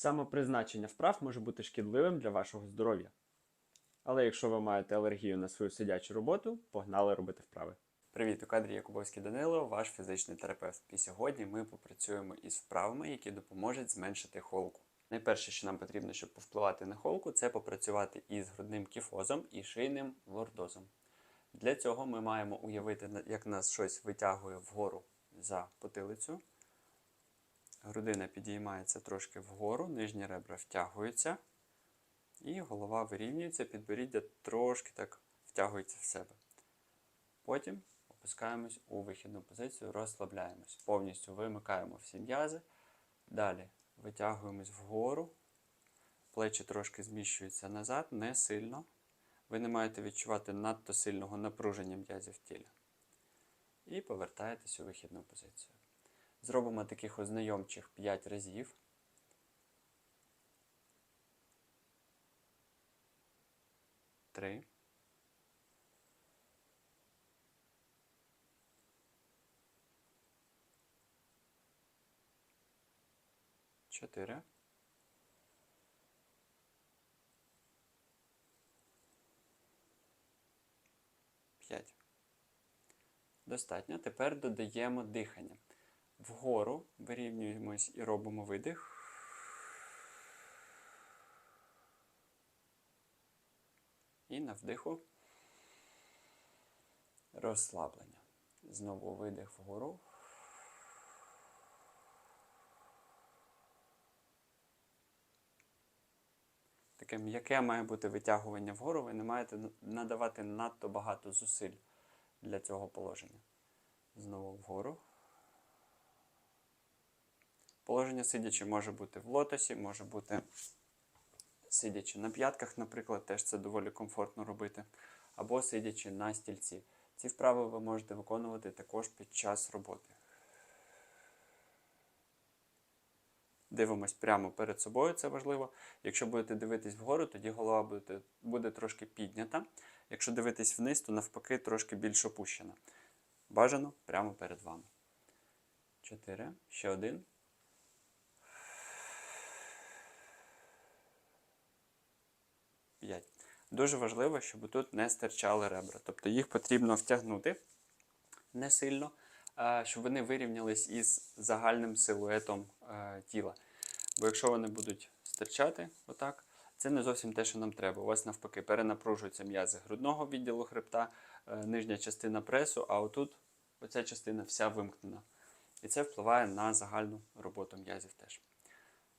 Самопризначення вправ може бути шкідливим для вашого здоров'я. Але якщо ви маєте алергію на свою сидячу роботу, погнали робити вправи. Привіт, у кадрі Якубовський Данило, ваш фізичний терапевт. І сьогодні ми попрацюємо із вправами, які допоможуть зменшити холку. Найперше, що нам потрібно, щоб повпливати на холку, це попрацювати із грудним кіфозом і шийним лордозом. Для цього ми маємо уявити, як нас щось витягує вгору за потилицю. Грудина підіймається трошки вгору, нижні ребра втягуються, і голова вирівнюється, підборіддя трошки так втягується в себе. Потім опускаємось у вихідну позицію, розслабляємось. Повністю вимикаємо всі м'язи. Далі витягуємось вгору. Плечі трошки зміщуються назад, не сильно. Ви не маєте відчувати надто сильного напруження м'язів в. І повертаєтесь у вихідну позицію. Зробимо таких ознайомчих 5 разів. Три. Чотири. П'ять. Достатньо. Тепер додаємо дихання. Вгору вирівнюємось і робимо видих. І на вдиху розслаблення. Знову видих вгору. Таке м'яке має бути витягування вгору, ви не маєте надавати надто багато зусиль для цього положення. Знову вгору. Положення сидячи може бути в лотосі, може бути сидячи на п'ятках, наприклад, теж це доволі комфортно робити, або сидячи на стільці. Ці вправи ви можете виконувати також під час роботи. Дивимось прямо перед собою, це важливо. Якщо будете дивитись вгору, тоді голова буде, буде трошки піднята. Якщо дивитись вниз, то навпаки трошки більш опущена. Бажано прямо перед вами. Чотири. Ще один. П'ять. Дуже важливо, щоб тут не стирчали ребра. Тобто їх потрібно втягнути не сильно, щоб вони вирівнялись із загальним силуетом е, тіла. Бо якщо вони будуть стирчати отак, це не зовсім те, що нам треба. У вас навпаки перенапружуються м'язи грудного відділу хребта, е, нижня частина пресу, а отут оця частина вся вимкнена. І це впливає на загальну роботу м'язів теж.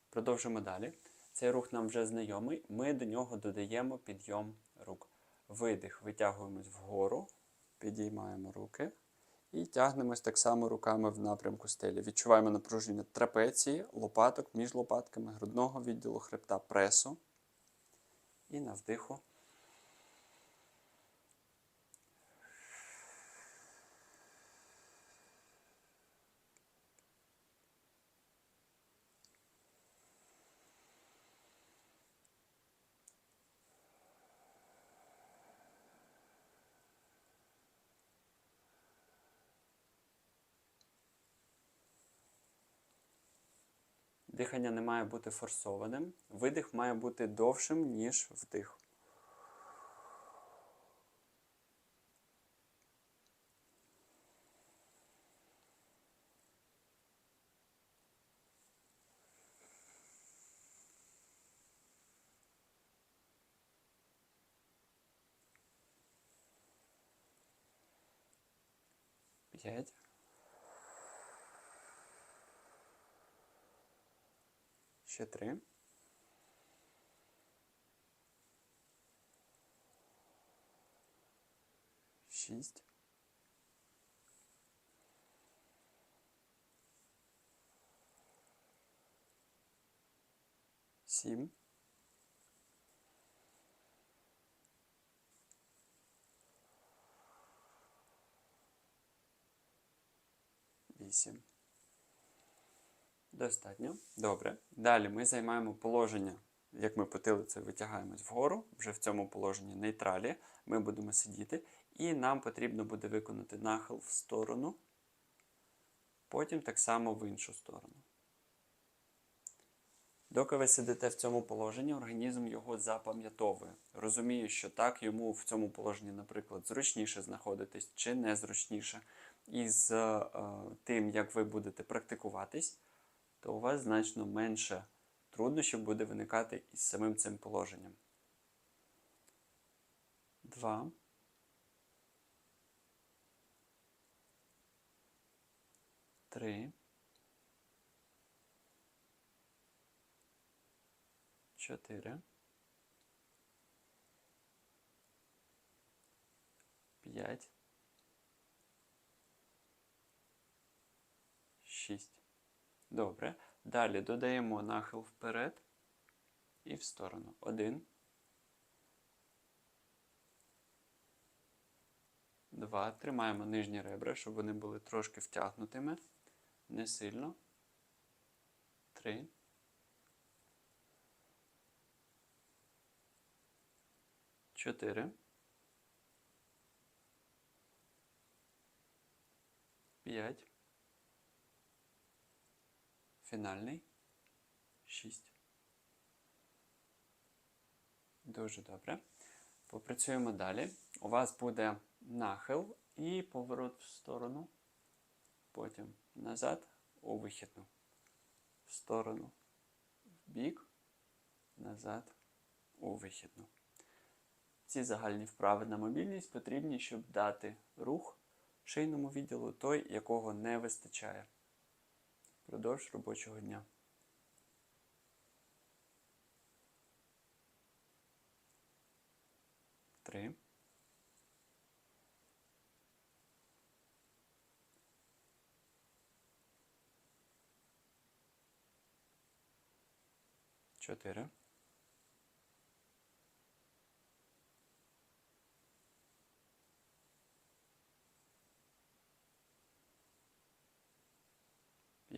Продовжимо далі. Цей рух нам вже знайомий. Ми до нього додаємо підйом рук. Видих, витягуємось вгору, підіймаємо руки і тягнемось так само руками в напрямку стелі. Відчуваємо напруження трапеції, лопаток між лопатками, грудного відділу хребта, пресу. І на вдиху. Дихання не має бути форсованим. Видих має бути довшим, ніж вдих. П'ять. Ще три. Шість. Сім. Вісім. Достатньо. Добре. Далі ми займаємо положення, як ми потилицею витягаємось вгору, вже в цьому положенні нейтралі. Ми будемо сидіти, і нам потрібно буде виконати нахил в сторону, потім так само в іншу сторону. Доки ви сидите в цьому положенні, організм його запам'ятовує. Розуміє, що так йому в цьому положенні, наприклад, зручніше знаходитись чи незручніше. І з е, тим, як ви будете практикуватись, то у вас значно менше труднощів буде виникати із самим цим положенням. Два. Три. Чотири. П'ять. Шість. Добре. Далі додаємо нахил вперед і в сторону. Один. Два. Тримаємо нижні ребра, щоб вони були трошки втягнутими. Не сильно. Три. Чотири. П'ять. Фінальний. Шість. Дуже добре. Попрацюємо далі. У вас буде нахил і поворот в сторону. Потім назад у вихідну. В сторону, в бік, назад у вихідну. Ці загальні вправи на мобільність потрібні, щоб дати рух шийному відділу той, якого не вистачає впродовж робочого дня. Три. Чотири.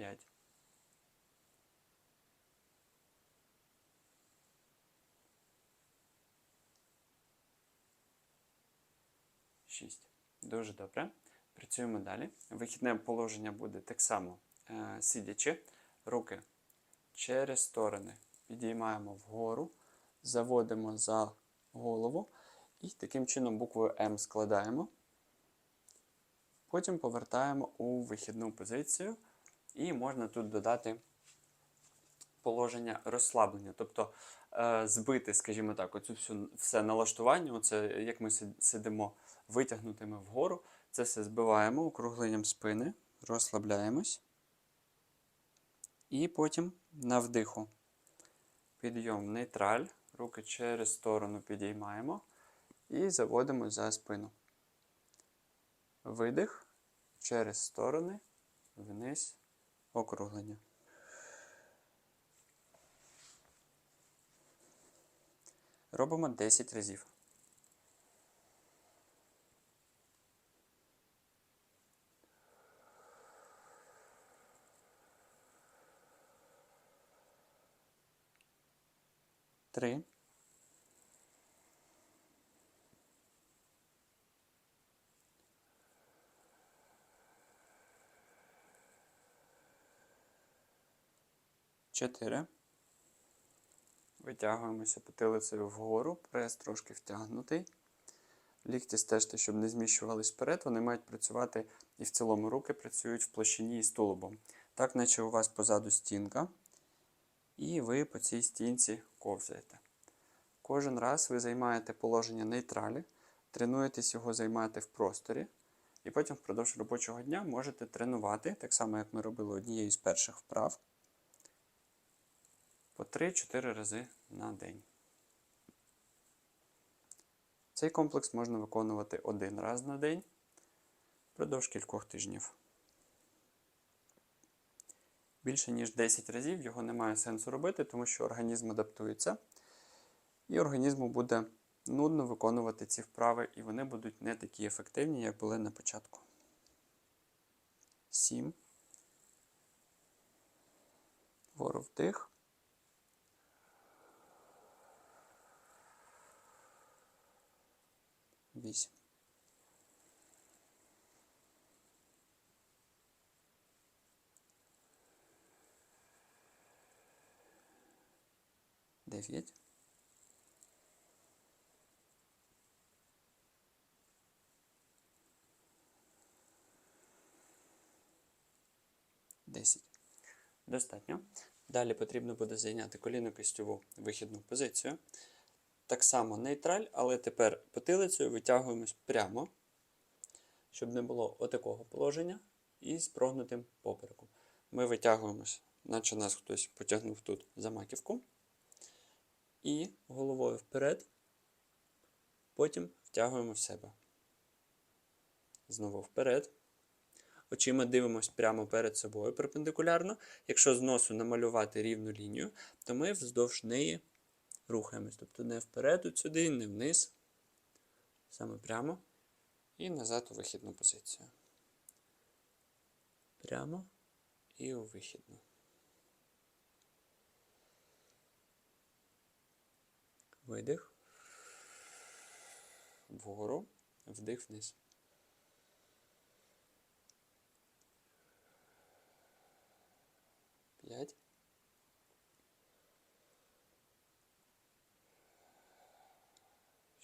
П'ять. Шість. Дуже добре. Працюємо далі. Вихідне положення буде так само е, сидячи. Руки через сторони підіймаємо вгору, заводимо за голову і таким чином буквою М складаємо. Потім повертаємо у вихідну позицію, і можна тут додати положення розслаблення. Тобто е, збити, скажімо так, оцю всю все налаштування, оце, як ми си- сидимо витягнутими вгору, це все збиваємо округленням спини, розслабляємось. І потім на вдиху. Підйом нейтраль, руки через сторону підіймаємо і заводимо за спину. Видих через сторони, вниз, округлення. Робимо 10 разів. Три. Чотири. Витягуємося потилицею вгору, прес трошки втягнутий. Лікті стежте, щоб не зміщувались вперед, вони мають працювати і в цілому руки працюють в площині із тулубом. Так, наче у вас позаду стінка, і ви по цій стінці ковзаєте. Кожен раз ви займаєте положення нейтралі, тренуєтесь його займати в просторі, і потім впродовж робочого дня можете тренувати, так само, як ми робили однією з перших вправ, по 3-4 рази на день. Цей комплекс можна виконувати один раз на день впродовж кількох тижнів. Більше ніж 10 разів його немає сенсу робити, тому що організм адаптується, і організму буде нудно виконувати ці вправи, і вони будуть не такі ефективні, як були на початку. 7. Вгору вдих. Вісім. Дев'ять. Десять. Достатньо. Далі потрібно буде зайняти коліно-кистьову вихідну позицію. Так само нейтраль, але тепер потилицею витягуємось прямо, щоб не було отакого положення і з прогнутим попереком. Ми витягуємось, наче нас хтось потягнув тут за маківку. І головою вперед, потім втягуємо в себе. Знову вперед. Очима дивимося прямо перед собою перпендикулярно. Якщо з носу намалювати рівну лінію, то ми вздовж неї рухаємось. Тобто не вперед от сюди, не вниз. Саме прямо. І назад у вихідну позицію. Прямо і у вихідну. Видих. Вгору, вдих вниз. П'ять.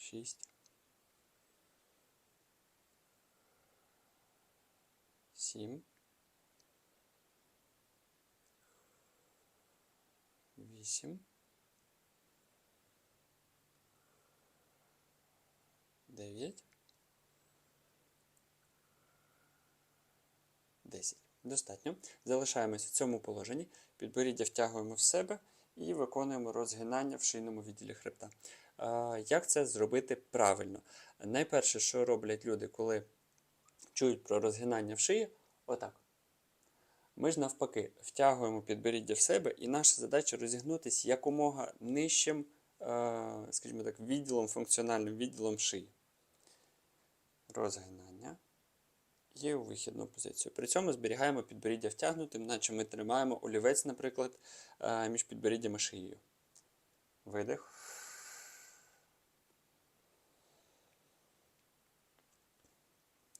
Шість. Сім. Вісім. Дев'ять. Десять. Достатньо. Залишаємося в цьому положенні. Підборіддя втягуємо в себе і виконуємо розгинання в шийному відділі хребта. Як це зробити правильно? Найперше, що роблять люди, коли чують про розгинання в шиї, отак. Ми ж навпаки втягуємо підборіддя в себе, і наша задача розігнутися якомога нижчим, е, скажімо так, відділом, функціональним відділом шиї. Розгинання і у вихідну позицію. При цьому зберігаємо підборіддя втягнутим, наче ми тримаємо олівець, наприклад, е, між підборіддям і шиєю. Видих.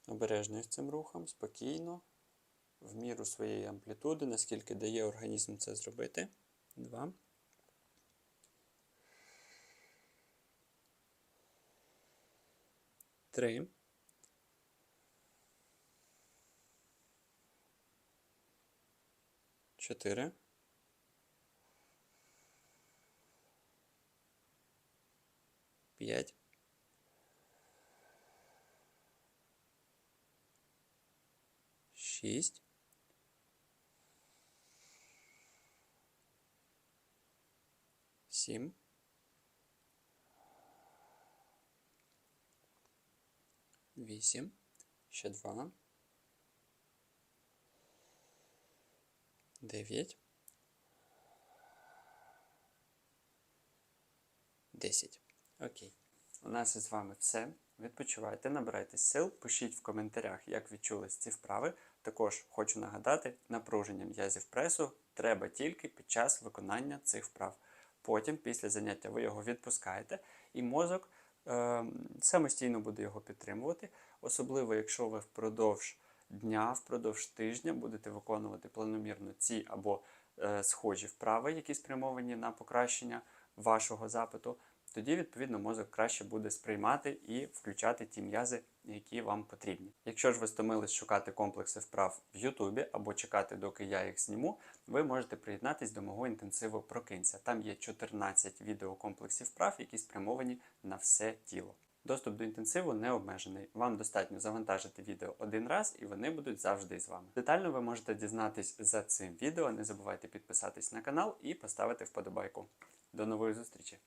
Обережно з цим рухом, спокійно, в міру своєї амплітуди, наскільки дає організм це зробити. Два. Три. Чотири. П'ять. Шість. Сім. Вісім. Ще два. Дев'ять. Десять. Окей. У нас із вами все. Відпочивайте, набирайтесь сил, пишіть в коментарях, як відчулись ці вправи. Також хочу нагадати, напруження м'язів пресу треба тільки під час виконання цих вправ. Потім, після заняття, ви його відпускаєте, і мозок е, самостійно буде його підтримувати, особливо якщо ви впродовж дня, впродовж тижня будете виконувати планомірно ці або е, схожі вправи, які спрямовані на покращення вашого запиту, тоді, відповідно, мозок краще буде сприймати і включати ті м'язи, які вам потрібні. Якщо ж ви стомились шукати комплекси вправ в Ютубі або чекати, доки я їх зніму, ви можете приєднатись до мого інтенсиву Прокинься. Там є 14 відеокомплексів вправ, які спрямовані на все тіло. Доступ до інтенсиву не обмежений. Вам достатньо завантажити відео один раз, і вони будуть завжди з вами. Детально ви можете дізнатись за цим відео. Не забувайте підписатись на канал і поставити вподобайку. До нової зустрічі!